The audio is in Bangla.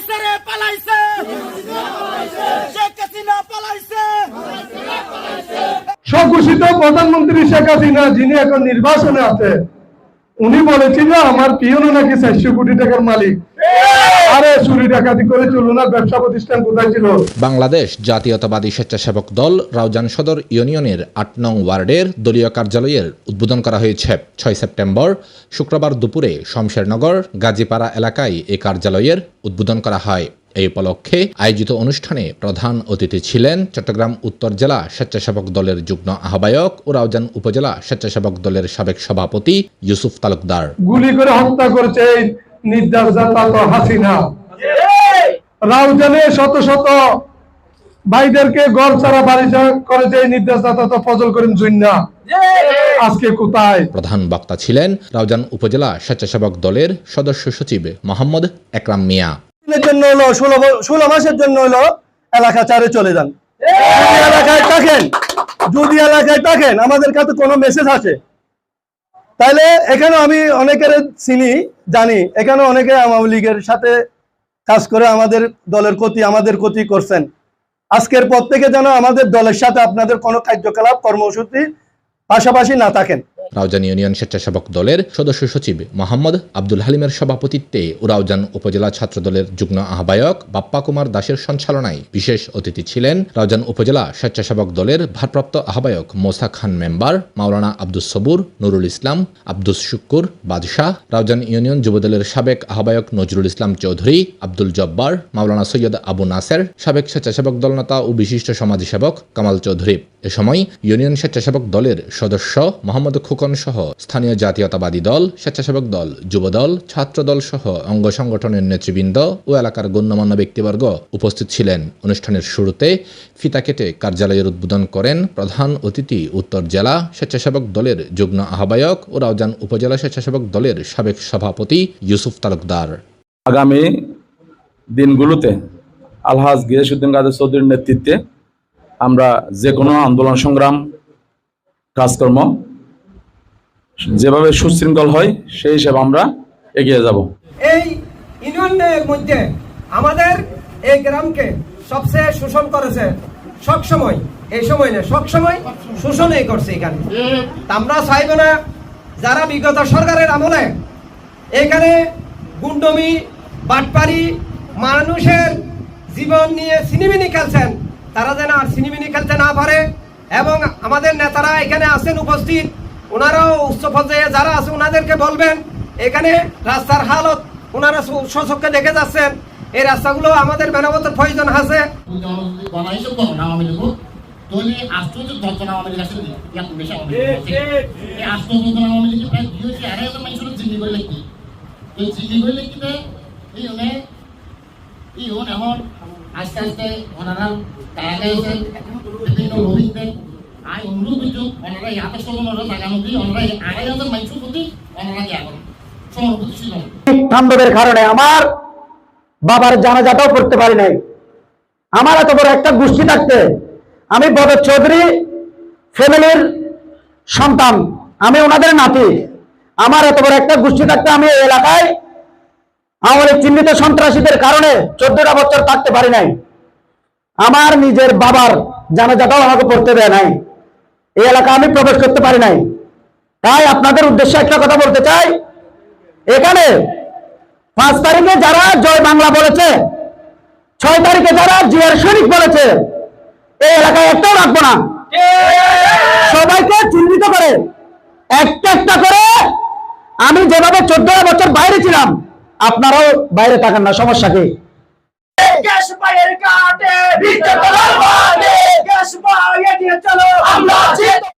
পালাইছে রে, পালাইছে। শেখ হাসিনা পালাইছে। স্বঘোষিত প্রধানমন্ত্রী শেখ হাসিনা, যিনি এখন নির্বাচনে আছে, উনি বলেছিল আমার পিয়ন নাকি চারশো কোটি টাকার মালিক। বাংলাদেশ জাতীয়তাবাদী স্বেচ্ছাসেবক দল রাউজান সদর ইউনিয়নের আট নং ওয়ার্ডের দলীয় কার্যালয়ের উদ্বোধন করা হয়েছে। ছয় সেপ্টেম্বর শুক্রবার দুপুরে শমশেরনগর গাজীপাড়া এলাকায় এই কার্যালয়ের উদ্বোধন করা হয়। এই উপলক্ষে আয়োজিত অনুষ্ঠানে প্রধান অতিথি ছিলেন চট্টগ্রাম উত্তর জেলা স্বেচ্ছাসেবক দলের যুগ্ম আহ্বায়ক ও রাউজান উপজেলা স্বেচ্ছাসেবক দলের সাবেক সভাপতি ইউসুফ তালুকদার। গুলি করে হত্যা করেছে হাসিনা। রাউজানে শত শত ভাইদেরকে গড় ছাড়া বাড়ি ছাড়া করেছে এই নির্যাতন ফজল করিম জুন্না। আজকে কোথায়? প্রধান বক্তা ছিলেন রাউজান উপজেলা স্বেচ্ছাসেবক দলের সদস্য সচিব মোহাম্মদ একরাম মিয়া। জন্য হলো ষোলো ষোলো মাসের জন্য হলো এলাকা চারে চলে যান। এলাকায় থাকেন যদি এলাকায় থাকেন আমাদের কাছে কোনো মেসেজ আছে তাহলে এখানে আমি অনেকের চিনি, জানি। এখানে অনেকে আওয়ামী লীগের সাথে কাজ করে আমাদের দলের ক্ষতি, আমাদের ক্ষতি করছেন। আজকের পর থেকে যেন আমাদের দলের সাথে আপনাদের কোনো কার্যকলাপ, কর্মসূচি পাশাপাশি না থাকেন। রাউজান ইউনিয়ন স্বেচ্ছাসেবক দলের সদস্য সচিব মোহাম্মদ আব্দুল হালিমের সভাপতিত্বে রাউজান উপজেলা ছাত্র দলের যুগ্ম আহ্বায়ক বাপ্পা কুমার দাসের সঞ্চালনায় বিশেষ অতিথি ছিলেন রাউজান উপজেলা স্বেচ্ছাসেবক দলের ভারপ্রাপ্ত আহ্বায়ক মোসা খান মেম্বার, মাওলানা আব্দুস সবুর, নুরুল ইসলাম, আব্দুস শুক্কুর, বাদশাহ, রাউজান ইউনিয়ন যুবদলের সাবেক আহ্বায়ক নজরুল ইসলাম চৌধুরী, আব্দুল জব্বার, মাওলানা সৈয়দ আবু নাসের, সাবেক স্বেচ্ছাসেবক দল নেতা ও বিশিষ্ট সমাজসেবক কামাল চৌধুরী। এ সময় ইউনিয়ন স্বেচ্ছাসেবক দলের সদস্য মোহাম্মদ খোকন সহ স্থানীয় জাতীয়তাবাদী দল, স্বেচ্ছাসেবক দল, যুবদল, ছাত্রদল সহ অঙ্গ সংগঠনের নেতৃবৃন্দ ও এলাকার গণ্যমান্য ব্যক্তিবর্গ উপস্থিত ছিলেন। অনুষ্ঠানের শুরুতে ফিতা কেটে কার্যালয়ের উদ্বোধন করেন প্রধান অতিথি, উত্তর জেলা স্বেচ্ছাসেবক দলের যুগ্ম আহ্বায়ক ও রাউজান উপজেলা স্বেচ্ছাসেবক দলের সাবেক সভাপতি ইউসুফ তালুকদার। আগামী দিনগুলোতে আলহাজ গিয়াসুদ্দিন কাদের চৌধুরীর নেতৃত্বে আমরা যে কোনো আন্দোলন সংগ্রাম, কাজকর্ম যেভাবে সুশৃঙ্খল হয়, সেই হিসেবে আমরা এগিয়ে যাব। এই ইউনিয়নের মধ্যে আমাদের এই গ্রামকে সবচেয়ে শোষণ করেছে সব সময়, এই সময় না, সব সবসময় শোষণই করছে এখানে। আমরা চাইব না, যারা বিগত সরকারের আমলে এখানে গুন্ডমি, বাটপারি, মানুষের জীবন নিয়ে সিনেমিনি খেলছেন, তারা যেন আর সিনেমিনি খেলতে না পারে, এবং আমাদের নেতারা এখানে আছেন উপস্থিত ওনারাও উচ্চ পর্যায়ে যারা আছে ওনাদেরকে বলবেন এখানে রাস্তার হালত ওনারা সচক্ষে দেখে যাচ্ছেন এই রাস্তাগুলো আমাদের মেরামতের প্রয়োজন আছে আস্তে আস্তে ওনারা বিভিন্ন ওরা লাগানো দিয়ে ওনারা এই আড়াই হাজার মানুষের প্রতি ওনারা ইয়া করেন। সহানুভূতি ছিল তাণ্ডবের কারণে আমার বাবার জানাজাটাও পড়তে পারি নাই। আমার এত বড় একটা গোষ্ঠী থাকতে আমি বদর চৌধুরী ফ্যামিলির সন্তান, আমি ওনাদের নাতি। আমার এত বড় একটা গোষ্ঠী থাকতে আমি এই এলাকায় আমাদের চিহ্নিত সন্ত্রাসীদের কারণে চোদ্দটা বছর থাকতে পারি নাই। আমার নিজের বাবার জানাজাটাও আমাকে পড়তে দেয় নাই। এই এলাকা আমি প্রবেশ করতে পারি নাই। তাই আপনাদের উদ্দেশ্যে একটা কথা বলতে চাই। এখানে পাঁচ তারিখে যারা জয় বাংলা বলেছে, ছয় তারিখে যারা জিয়ার শরীফ বলেছে, এই এলাকায় একটাও রাখব না। সবাইকে চিহ্নিত করে, একটা একটা করে আমি যেভাবে চোদ্দ বছর বাইরে ছিলাম, আপনারাও বাইরে থাকেন না, সমস্যা কি? পায়ে দিয়ে চলো। আমরা